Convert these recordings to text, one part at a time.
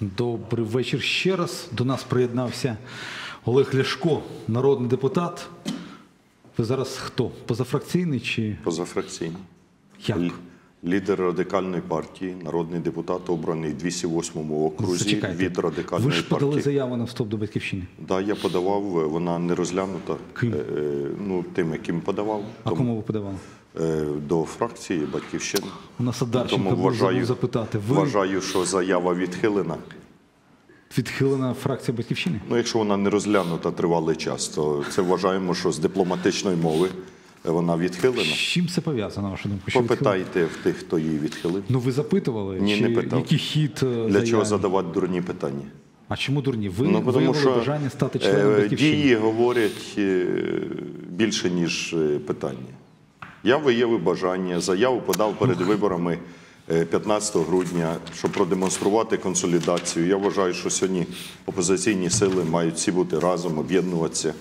Добрий вечір ще раз. До нас приєднався Олег Ляшко, народний депутат. Ви зараз хто? Позафракційний чи Позафракційний. як? Лідер радикальної партії, народний депутат, обраний в 208 окрузі Зачекайте. від радикальної Ви ж подали партії. заяву на вступ до батьківщини. Да, я подавав, вона не розглянута. Ким? Е, ну, тим, яким подавав. А кому ви подавали? Е, до фракції Батьківщини. У нас Одарченко Тому вважаю, запитати. Ви вважаю, що заява відхилена. відхилена фракція батьківщини? Ну, якщо вона не розглянута тривалий час, то це вважаємо, що з дипломатичної мови вона відхилена. З чим це пов'язано, на вашу думку? Що відхилена? Попитайте в тих, хто її відхилив. Ну ви запитували? Ні, чи не питав. який хід е, Для заяви? чого задавати дурні питання? А чому дурні? Ви Ну, виявили що бажання стати членом е, батьківщини. дії говорять більше, ніж питання. Я виявив бажання, заяву подав перед виборами е, 15 грудня, щоб продемонструвати консолідацію. Я вважаю, що сьогодні опозиційні сили мають всі бути разом, об'єднуватися.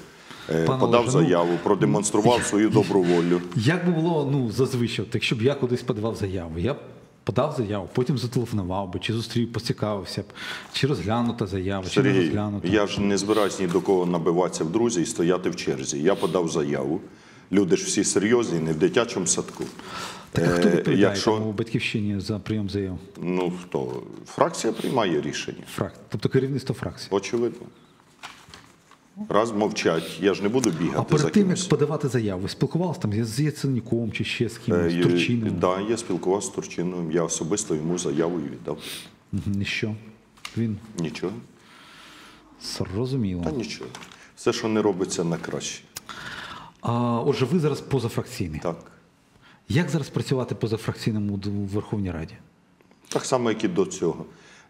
Е, Пане Подав Олеже, ну, заяву, продемонстрував свою добру волю. Як би було ну, зазвичай, от якщо б я кудись подавав заяву, я б подав заяву, потім зателефонував би, чи зустрів, поцікавився б, чи розглянута заява, чи не Сергій, розглянута. я ж не збираюсь ні до кого набиватися в друзі і стояти в черзі. Я подав заяву. Люди ж всі серйозні, не в дитячому садку. Так а хто Е, відповідає якщо- там у батьківщині за прийом заяв? Ну хто? Фракція приймає рішення. Фрак... Тобто керівництво фракції. Очевидно. Раз мовчать, я ж не буду бігати А перед за тим, як подавати заяву, ви спілкувалися там з Яценюком чи ще з кимось, Е, з Турчином? Да, я спілкувався з Турчином, я особисто йому заяву віддав. Мгм, І що? Він Нічого. зрозуміло. Та нічого. Все, що не робиться на краще. А, отже, ви зараз позафракційний. Так. Як зараз працювати позафракційному в Верховній Раді? Так само, як і до цього.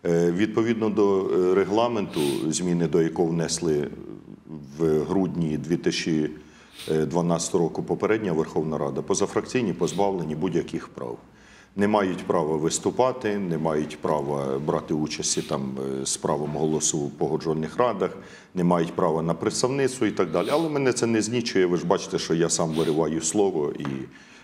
Е, Відповідно до е, регламенту, зміни до якого внесли в грудні 2012 року попередня Верховна Рада, позафракційні позбавлені будь-яких прав. Не мають права виступати, не мають права брати участі там е, з правом голосу в погоджувальних радах, не мають права на представництво і так далі. Але мене це не знічує. Ви ж бачите, що я сам вириваю слово і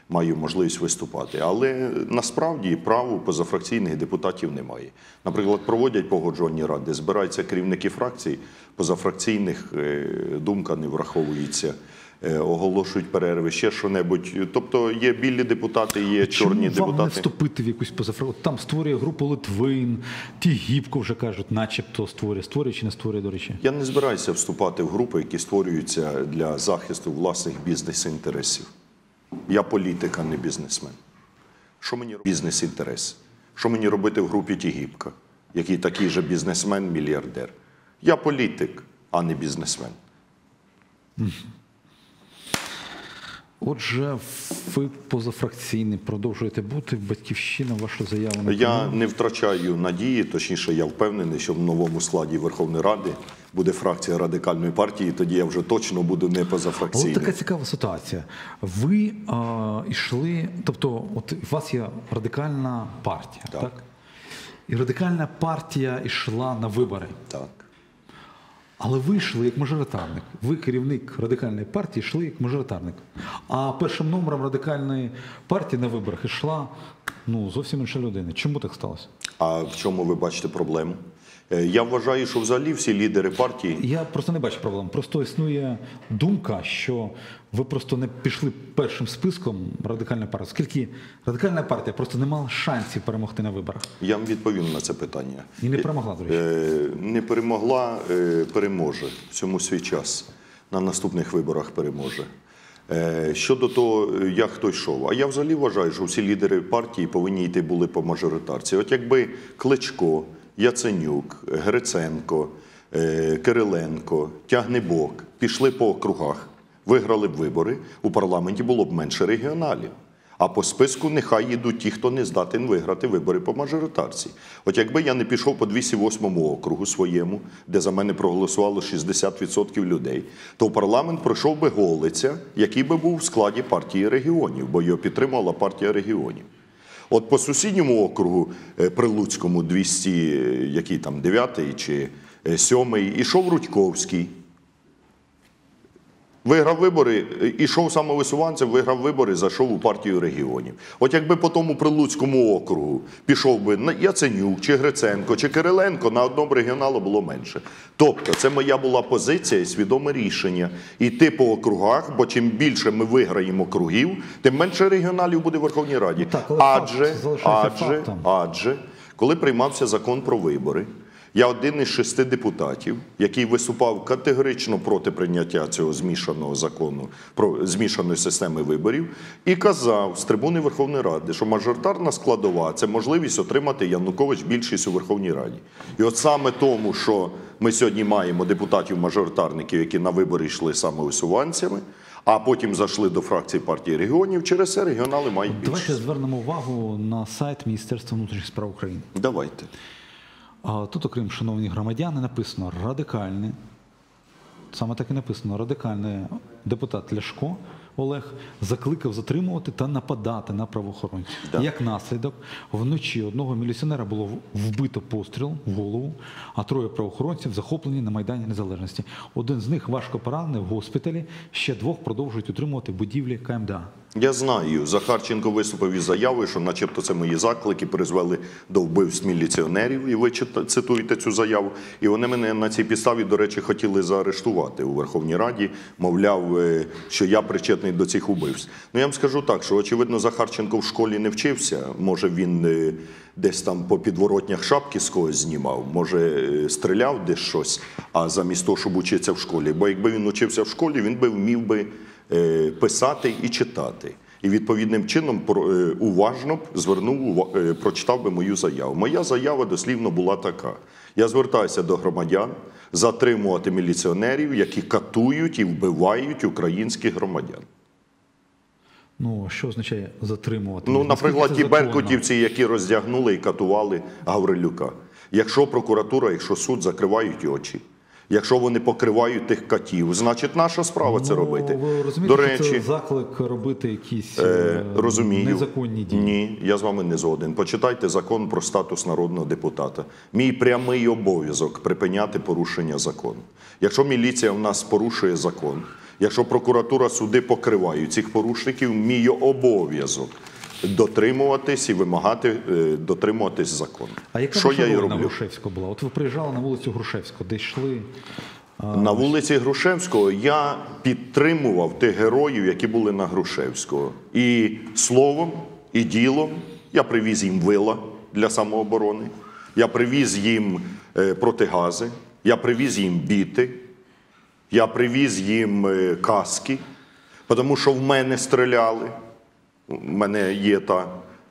маю можливість виступати. Але насправді прав у позафракційних депутатів немає. Наприклад, проводять погоджувальні ради, збираються керівники фракцій, позафракційних е, думка не враховується. Е, Оголошують перерви, ще що-небудь. Тобто є білі депутати, є чорні Чому вам не вступити в якусь позафракційну? Там створює групу Литвин, ті гібко вже кажуть, начебто створює. Створює чи не створює, до речі? Я не збираюся вступати в групи, які створюються для захисту власних бізнес-інтересів. Я політик, а не бізнесмен. Що мені робити? Бізнес-інтерес. Що мені робити в групі Тігіпка, який такий же бізнесмен, мільярдер? Я політик, а не бізнесмен. Отже, ви позафракційний продовжуєте бути. Батьківщина вашу заяву не Я не втрачаю надії, точніше, я впевнений, що в новому складі Верховної Ради буде фракція радикальної партії. Тоді я вже точно буду не Але позафракційним. така цікава ситуація. Ви а, йшли, тобто, от у вас є радикальна партія, так? Так. І радикальна партія йшла на вибори. Так. Але ви йшли як мажоритарник. Ви керівник радикальної партії йшли як мажоритарник. А першим номером радикальної партії на виборах йшла ну, зовсім інша людина. Чому так сталося? А в чому ви бачите проблему? Е, Я вважаю, що взагалі всі лідери партії Я просто не бачу проблем. Просто існує думка, що ви просто не пішли першим списком радикальної партії, оскільки радикальна партія просто не мала шансів перемогти на виборах. я вам відповім на це питання. І не перемогла, до речі. Е, Не перемогла, е, переможе всьому свій час. На наступних виборах переможе. Е, Щодо того, е, як хто йшов, а я взагалі вважаю, що всі лідери партії повинні йти були по мажоритарці. От якби Кличко, Яценюк, Гриценко, е, Кириленко, Тягнебок пішли по округах, виграли б вибори, у парламенті було б менше регіоналів. А по списку нехай йдуть ті, хто не здатен виграти вибори по мажоритарці. От якби я не пішов по 208 округу своєму, де за мене проголосувало 60% людей, то в парламент пройшов би Голиця, який би був в складі партії регіонів, бо його підтримувала партія регіонів. От по сусідньому округу е, Прилуцькому 200, е, який там 9 чи 7, ішов Рудьковський. Виграв вибори, ішов самовисуванцем, виграв вибори, зайшов у партію регіонів. От якби по тому Прилуцькому округу пішов би на- Яценюк, чи Гриценко, чи Кириленко, на одному регіоналу було менше. Тобто, це моя була позиція і свідоме рішення йти по округах, бо чим більше ми виграємо округів, тим менше регіоналів буде в Верховній Раді. так, факт адже, адже, адже, коли приймався закон про вибори, я один із шести депутатів, який виступав категорично проти прийняття цього змішаного закону про змішаної системи виборів, і казав з трибуни Верховної Ради, що мажоритарна складова це можливість отримати Янукович більшість у Верховній Раді. І от саме тому, що ми сьогодні маємо депутатів-мажоритарників, які на вибори йшли самовисуванцями, а потім зайшли до фракції партії регіонів, через це регіонали мають Давайте звернемо увагу на сайт Міністерства внутрішніх справ України. Давайте. А Тут, окрім шановні громадяни, написано радикальний. Саме так і написано: радикальний депутат Ляшко Олег закликав затримувати та нападати на правоохоронців. Да. Як наслідок, вночі одного міліціонера було вбито постріл в голову, а троє правоохоронців захоплені на Майдані Незалежності. Один з них важко поранений в госпіталі, ще двох продовжують утримувати будівлі КМДА. Я знаю, Захарченко виступив із заявою, що начебто це мої заклики призвели до вбивств міліціонерів, і ви цитуєте цю заяву. І вони мене на цій підставі, до речі, хотіли заарештувати у Верховній Раді, мовляв, е, що я причетний до цих убивств. Ну я вам скажу так, що очевидно Захарченко в школі не вчився. Може він е, десь там по підворотнях шапки з когось знімав, може е, стріляв десь щось, а замість того, щоб учитися в школі. Бо якби він учився в школі, він би вмів би писати і читати. І відповідним чином е, уважно б звернув е, прочитав би мою заяву. Моя заява дослівно була така: я звертаюся до громадян затримувати міліціонерів, які катують і вбивають українських громадян. Ну, що означає затримувати? Ну, наприклад, ті беркутівці, які роздягнули і катували Гаврилюка. Якщо прокуратура, якщо суд закривають очі, якщо вони покривають тих катів, значить наша справа це Ну, робити. Ви розумієте, До що речі, це заклик робити якісь Е, е, Розумію. незаконні дії. Ні, я з вами не згоден. Почитайте закон про статус народного депутата. Мій прямий обов'язок припиняти порушення закону. Якщо міліція в нас порушує закон, якщо прокуратура, суди покривають цих порушників, мій обов'язок дотримуватись і вимагати е, дотримуватись закону. А яка Що я і роблю? Грушевського була? От ви приїжджали на вулицю Грушевського, де йшли. На вулиці Грушевського я підтримував тих героїв, які були на Грушевського. І словом, і ділом я привіз їм вила для самооборони, я привіз їм е, протигази, я привіз їм біти, я привіз їм е, каски, тому що в мене стріляли. У мене є та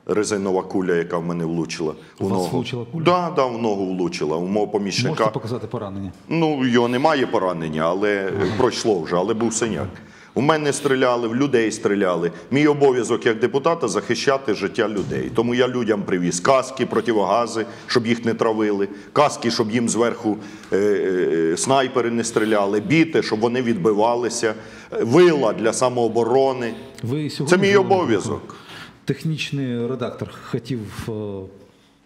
резинова куля, яка в мене влучила. У в вас ногу. влучила куля? Да, да, в ногу влучила. У мого помічника. Можете показати поранення? Ну, його немає поранення, але пройшло вже, але був синяк. У мене стріляли, в людей стріляли. Мій обов'язок як депутата захищати життя людей. Тому я людям привіз каски, противогази, щоб їх не травили, каски, щоб їм зверху е, е, снайпери не стріляли, біти, щоб вони відбивалися, е, вила для самооборони. Ви сьогодні Це мій обов'язок. Технічний редактор хотів е,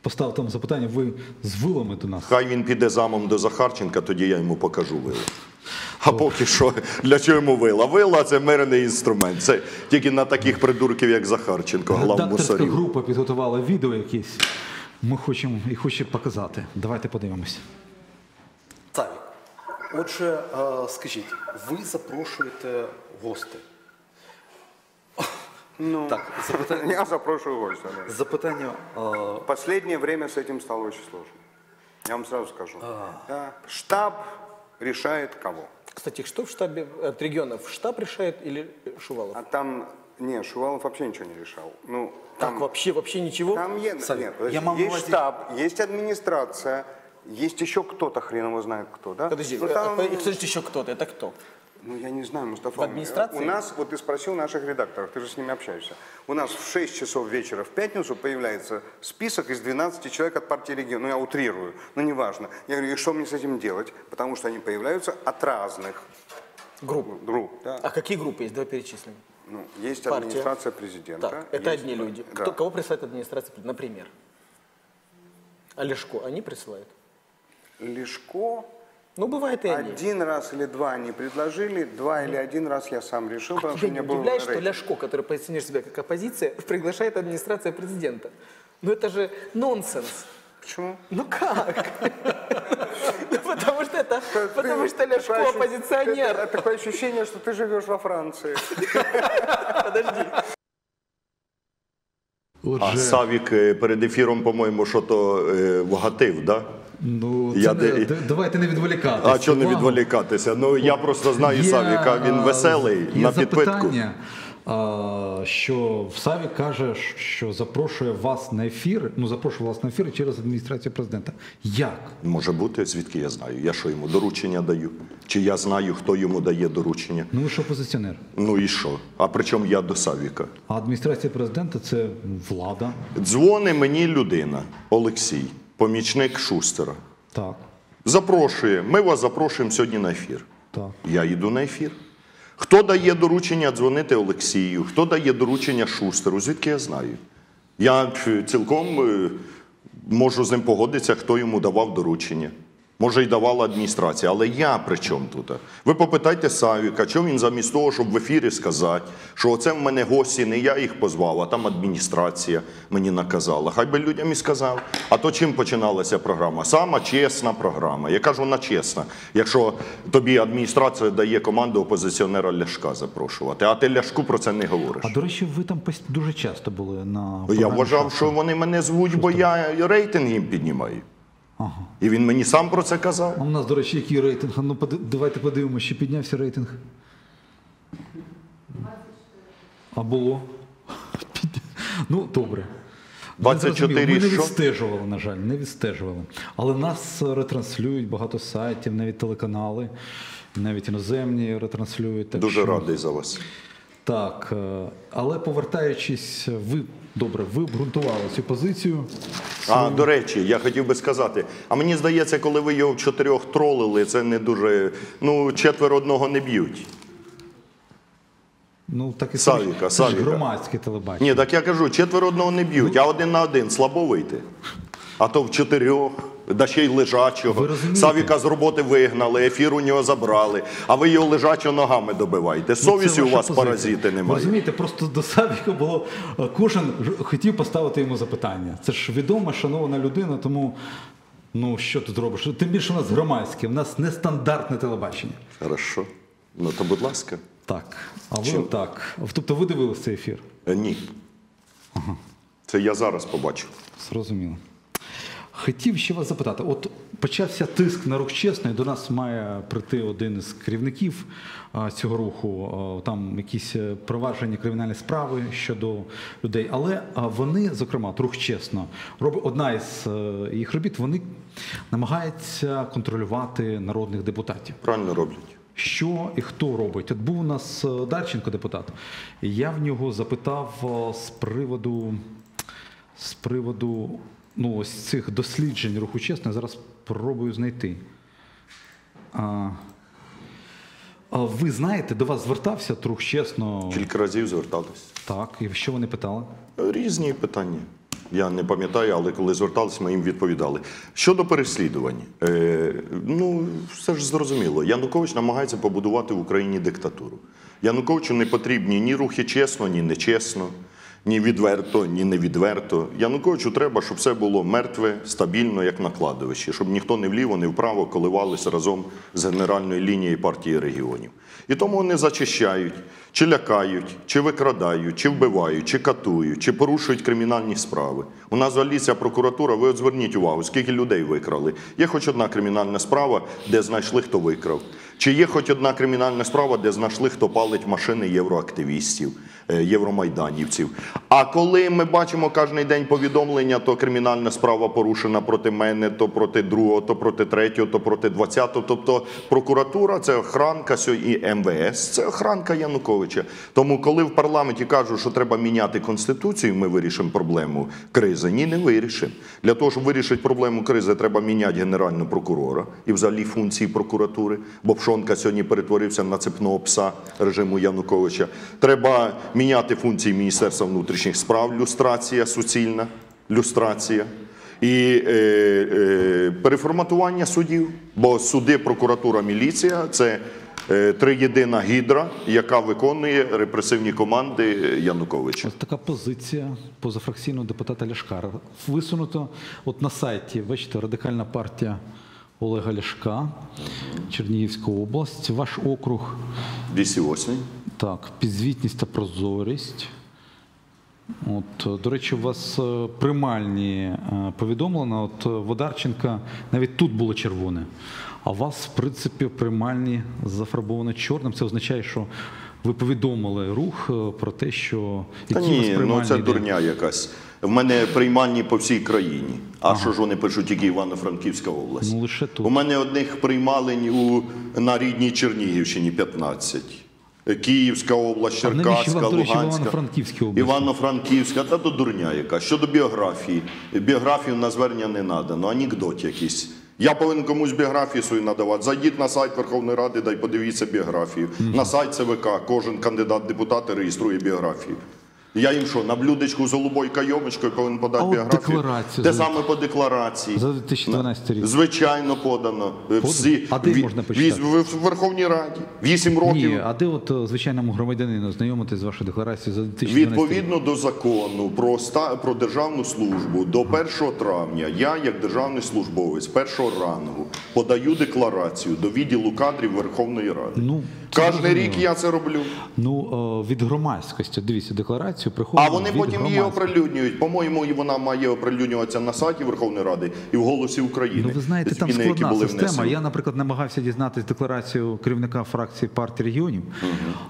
поставити запитання. Ви з вилами до нас. Хай він піде замом до Захарченка, тоді я йому покажу вила. А поки що, для чого йому вила? Вила це мирний інструмент. Це тільки на таких придурків, як Захарченко, глав мусорів. група підготувала відео якесь. Ми хочемо і хоче показати. Давайте подивимося. Савік, отже, е, скажіть, ви запрошуєте гостей. Ну, Так, запитання. я запрошую гостя. да. Запитання. е, В последнее время с этим стало очень сложно. Я вам сразу скажу. Да. Штаб решает кого. Кстати, что в штабе от регионов? Штаб решает или Шувалов? А там, не, Шувалов вообще ничего не решал. Ну, так там, вообще, вообще ничего? там е- Савик, нет, подожди, я могу есть вас- штаб, есть администрация, есть еще кто-то, хрен его знает кто, да? Подожди, Ну, там- э, э, скажите еще кто-то. Это кто? Ну, я не знаю, Мустафа. В администрации? У нас, вот ты спросил наших редакторов, ты же с ними общаешься. У нас в 6 часов вечера в пятницу появляется список из 12 человек от партии региона. Ну, я утрирую, но неважно. Я говорю, и что мне с этим делать? Потому что они появляются от разных Групп. групп. Да. А какие группы есть? Давай перечислим. Ну, есть Партия. администрация президента. Так, это есть- одни люди. Да. Кто, кого присылает администрация? Например. Олежко, они присылают? Лешко, Ну, бывает и они. Один раз или два они предложили, два или один раз я сам решил, потому А что тебя у не меня был удивляет, что рейтинг. Ляшко, который позиционирует себя как оппозиция, приглашает администрация президента? Ну это же нонсенс. Почему? Ну как? Ну потому что это, Ты- потому что Ляшко такое ощу- оппозиционер. это- Такое ощущение, что ты живешь во Франции. Отже, А Савік е, перед ефіром, по-моєму, що то е, вгатив, да? Ну, це Я не, де- давайте не відволікатися. А чого не відволікатися? Ну я просто знаю Є, Савіка, він веселий є на підпитку. що Савік каже, що запрошує вас на ефір, ну запрошує вас на ефір через адміністрацію президента. Як? Може бути, звідки я знаю? Я що йому доручення даю? Чи я знаю, хто йому дає доручення? Ну ви ж опозиціонер. Ну і що? А при чому я до Савіка? А адміністрація президента це влада. Дзвони мені людина, Олексій, помічник Шустера. Так, Запрошує. Ми вас запрошуємо сьогодні на ефір. так. Я йду на ефір. Хто дає доручення дзвонити Олексію? Хто дає доручення Шустеру? Звідки я знаю? Я е, цілком е, можу з ним погодитися, хто йому давав доручення. Може, й давала адміністрація, але я при чому тут? Ви попитайте Савіка, чому він замість того, щоб в ефірі сказати, що оце в мене гості, не я їх позвав, а там адміністрація мені наказала. Хай би людям і сказав. А то чим починалася програма? Сама чесна програма. Яка ж вона чесна, якщо тобі адміністрація дає команду опозиціонера Ляшка запрошувати, а ти Ляшку про це не говориш. А до речі, ви там дуже часто були на Я вважав, що вони мене звуть, бо я рейтинг їм піднімаю. Ага. І він мені сам про це казав. А у нас, до речі, який рейтинг? Ну, давайте подивимося, чи піднявся рейтинг. А було? Ну, добре. Ми 24. Ми не відстежували, на жаль, не відстежували. Але нас ретранслюють багато сайтів, навіть телеканали, навіть іноземні ретранслюють. Так Дуже що- радий за вас. Так, е, але повертаючись, ви добре, ви обґрунтували цю позицію. А до речі, я хотів би сказати, а мені здається, коли ви його в чотирьох тролили, це не дуже. Ну, четверо одного не б'ють. Ну, так і Савіка, це ж Савіка. громадське телебачення. Ні, так я кажу, четверо одного не б'ють, а один на один слабо вийти. А то в чотирьох, да ще й лежачого. Савіка з роботи вигнали, ефір у нього забрали, а ви його лежачого ногами добиваєте. Ну, Совісті у вас позиція. паразити Ви немає. розумієте, просто до Савіка було е, кожен хотів поставити йому запитання. Це ж відома, шанована людина, тому ну що тут робиш? Тим більше у нас громадське, у нас нестандартне телебачення. Хорошо. Ну то будь ласка. Так, а ви Чим? так. Тобто ви дивилися цей ефір? Е, Ні. Це я зараз побачив. Зрозуміло. Хотів ще вас запитати: от почався тиск на рух чесний. До нас має прийти один із керівників цього руху. Там якісь е, проваджені кримінальні справи щодо людей. Але вони, зокрема, рух чесно, одна із е, їх робіт, вони намагаються контролювати народних депутатів. Правильно роблять. Що і хто робить? От був у нас е, Дарченко депутат. і Я в нього запитав з приводу, з приводу ну, ось цих досліджень руху чесно. Я зараз спробую знайти. А, а ви знаєте, до вас звертався рух чесно? Кілька разів звертались. Так, і що вони питали? Різні питання. Я не пам'ятаю, але коли зверталися, ми їм відповідали. Щодо переслідувань, е, ну все ж зрозуміло. Янукович намагається побудувати в Україні диктатуру. Януковичу не потрібні ні рухи чесно, ні нечесно, ні відверто, ні невідверто. Януковичу треба, щоб все було мертве, стабільно, як на кладовищі, щоб ніхто не вліво, не вправо коливалися разом з генеральною лінією партії регіонів. І тому вони зачищають, чи лякають, чи викрадають, чи вбивають, чи катують, чи порушують кримінальні справи. У нас ця прокуратура, ви от зверніть увагу, скільки людей викрали. Є хоч одна кримінальна справа, де знайшли, хто викрав. Чи є хоч одна кримінальна справа, де знайшли, хто палить машини євроактивістів, е, євромайданівців. А коли ми бачимо кожен день повідомлення, то кримінальна справа порушена проти мене, то проти другого, то проти третього, то проти двадцятого. Тобто прокуратура це охранка і МВС, це охранка Януковича. Тому, коли в парламенті кажуть, що треба міняти конституцію, ми вирішимо проблему кризи. Ні, не вирішимо. Для того, щоб вирішити проблему кризи, треба міняти генерального прокурора і взагалі функції прокуратури. Бо Пшонка сьогодні перетворився на цепного пса режиму Януковича. Треба міняти функції Міністерства внутрішніх справ, люстрація суцільна, люстрація. І е, е, переформатування судів, бо суди, прокуратура, міліція це е, триєдина гідра, яка виконує репресивні команди Януковича. Ось така позиція позафракційного депутата Ляшка. Висунуто от на сайті, бачите, радикальна партія Олега Ляшка, Чернігівська область, ваш округ, 208. так, підзвітність та прозорість. От, е, до речі, у вас е, приймальні е, повідомлення. От Водарченка навіть тут було червоне. А у вас, в принципі, приймальні зафарбовано чорним. Це означає, що ви повідомили рух е, про те, що Та які ні, ну це йде. дурня якась. В мене приймальні по всій країні. А що ж вони пишуть тільки Івано-Франківська область? Ну, лише тут. У мене одних приймалень у, на рідній Чернігівщині 15. Київська область, Черкаська, Луганська. Івано-Франківська, та то дурня яка. Щодо біографії. Біографію на звернення не надано, анекдот якийсь. Я повинен комусь біографію свою надавати. Зайдіть на сайт Верховної Ради, дай подивіться біографію. На сайт ЦВК кожен кандидат в депутати реєструє біографію. Я їм що, на блюдечку з голубою кайомочкою повинен подати А біографію? декларацію Те за- саме по декларації. За 2012 рік. Звичайно, подано. Всі, А де ві- можна почитати? в Верховній Раді. Вісім років. Ні, а де от е, звичайному громадянину знайомитись з вашою декларацією за 2012 рік? Відповідно до закону про ста про державну службу до 1 травня я, як державний службовець першого рангу, подаю декларацію до відділу кадрів Верховної Ради. Ну, Кожен рік я це роблю. Ну, е, від громадськості. Дивіться, декларацію приходить А вони від потім її оприлюднюють. По-моєму, вона має оприлюднюватися на сайті Верховної Ради і в голосі України. Ну, ви знаєте, там Зміни, які складна система. внесені. Я, наприклад, намагався дізнатись декларацію керівника фракції партії регіонів,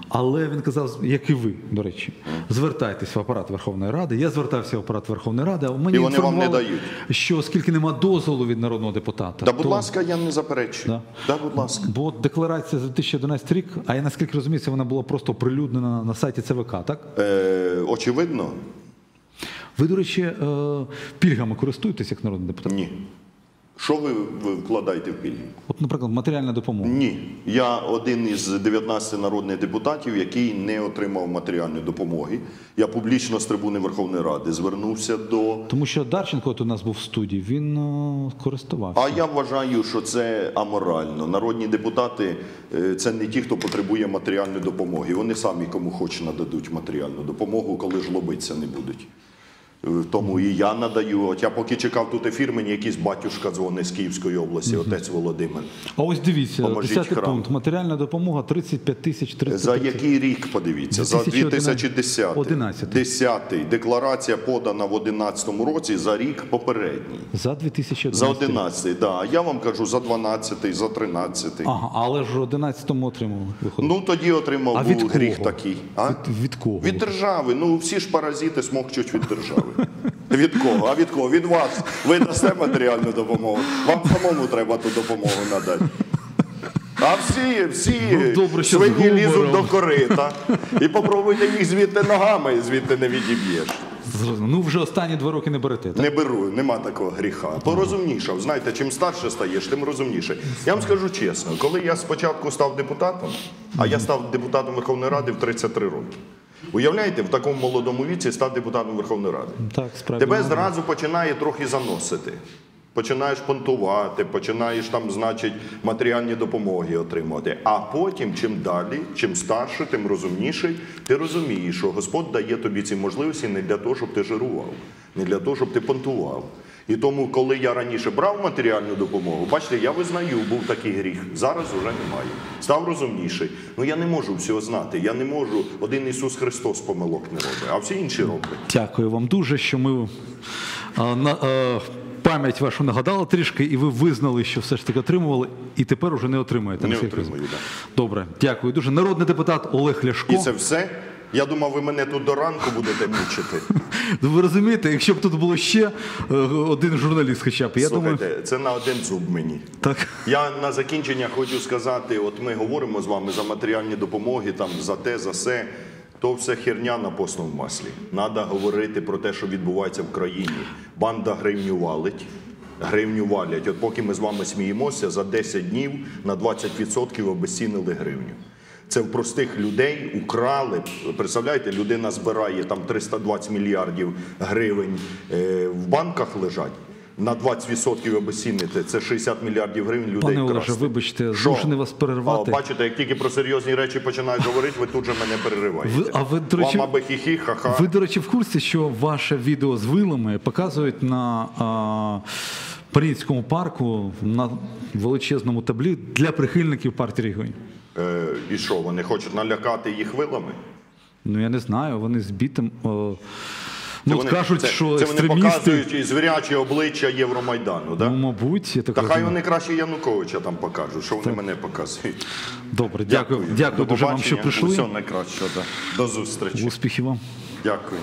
але він казав, як і ви, до речі, звертайтесь в апарат Верховної Ради. Я звертався в апарат Верховної Ради, а мені І вони вам не дають. що оскільки нема дозволу від народного депутата, Та, будь то- ласка, я не заперечую. Да. Да, будь ласка. Бо декларація за 2011 рік, а я наскільки розумію, це вона була просто оприлюднена на сайті ЦВК, так? Е, очевидно, Ви, до речі, е, пільгами користуєтесь як народний депутат? ні. Що ви, вкладаєте в пільги? От, наприклад, матеріальна допомога. Ні, я один із 19 народних депутатів, який не отримав матеріальної допомоги. Я публічно з трибуни Верховної Ради звернувся до. Тому що Дарченко от у нас був в студії, він е, користувався. А я вважаю, що це аморально. Народні депутати е, це не ті, хто потребує матеріальної допомоги. Вони самі кому хоч нададуть матеріальну допомогу, коли жлобитися не будуть. Тому і я надаю. От я поки чекав тут ефір, мені якийсь батюшка дзвонить з Київської області, отець Володимир. А ось дивіться, Поможіть 10 храму. пункт. Матеріальна допомога 35 тисяч 300. За який рік подивіться? За 2010. 11. 10. Декларація подана в 2011 році за рік попередній. За 2011. За 11, да. А я вам кажу за 12, за 13. Ага, але ж в 11-му отримали. Виходить. Ну тоді отримав а був від гріх кого? такий. А? Від, від кого? Від держави. Ну всі ж паразити смокчуть від держави. Від кого? А від кого? Від вас. Ви дасте матеріальну допомогу. Вам самому треба ту допомогу надати. А всі, всі Ну, добре, свині лізуть до корита. І попробуйте їх звідти ногами, звідти не відіб'єш. Ну вже останні два роки не берете. Так? Не беру, нема такого гріха. Порозумнішав. Знаєте, чим старше стаєш, тим розумніше. Я вам скажу чесно, коли я спочатку став депутатом, а я став депутатом Верховної Ради в 33 роки. Уявляєте, в такому молодому віці став депутатом Верховної Ради. Так, справді. Тебе зразу починає трохи заносити. Починаєш понтувати, починаєш там, значить, матеріальні допомоги отримувати. А потім, чим далі, чим старше, тим розумніший, ти розумієш, що Господь дає тобі ці можливості не для того, щоб ти жирував, не для того, щоб ти понтував. І тому, коли я раніше брав матеріальну допомогу, бачите, я визнаю, був такий гріх. Зараз уже немає. Став розумніший. Ну я не можу всього знати. Я не можу. Один Ісус Христос помилок не робить, а всі інші роблять. Дякую вам дуже, що ми а, на, а, пам'ять вашу нагадали трішки, і ви визнали, що все ж таки отримували, і тепер уже не отримаєте. Не отримую, розумію. да. Добре, дякую дуже. Народний депутат Олег Ляшко. І це все. Я думав, ви мене тут до ранку будете мучити. Ну, Ви розумієте, якщо б тут було ще е, один журналіст, хоча б я Слухайте, думаю, це на один зуб мені. так. Я на закінчення хочу сказати: от ми говоримо з вами за матеріальні допомоги, там за те, за все. То все херня на постному маслі. Надо говорити про те, що відбувається в країні. Банда гривню валить. Гривню валять. От поки ми з вами сміємося, за 10 днів на 20% обезцінили гривню. Це в простих людей украли. Представляєте, людина збирає там 320 мільярдів гривень е, в банках лежать. на 20% обесцінити. Це 60 мільярдів гривень людей Пане Олеже, вибачте, змушений вас перервати. А, бачите, як тільки про серйозні речі починають говорити, ви тут же мене перериваєте. Ви- а ви, до речі, Вам аби хі-хі, ха-ха. Ви, до речі, в курсі, що ваше відео з вилами показують на а, Парінському парку на величезному таблі для прихильників партії регіонів. Е, і що, вони хочуть налякати їх вилами? Ну я не знаю, вони з бітом. О, ну, вони, кажуть, це, що це вони показують і звірячі обличчя Євромайдану, да? Ну, мабуть, я так Та хай вони краще Януковича там покажуть, що вони мене показують. Добре, дякую. Дякую, До дуже вам, що прийшли. Всього найкращого. Да. До зустрічі. Успіхів вам. Дякую.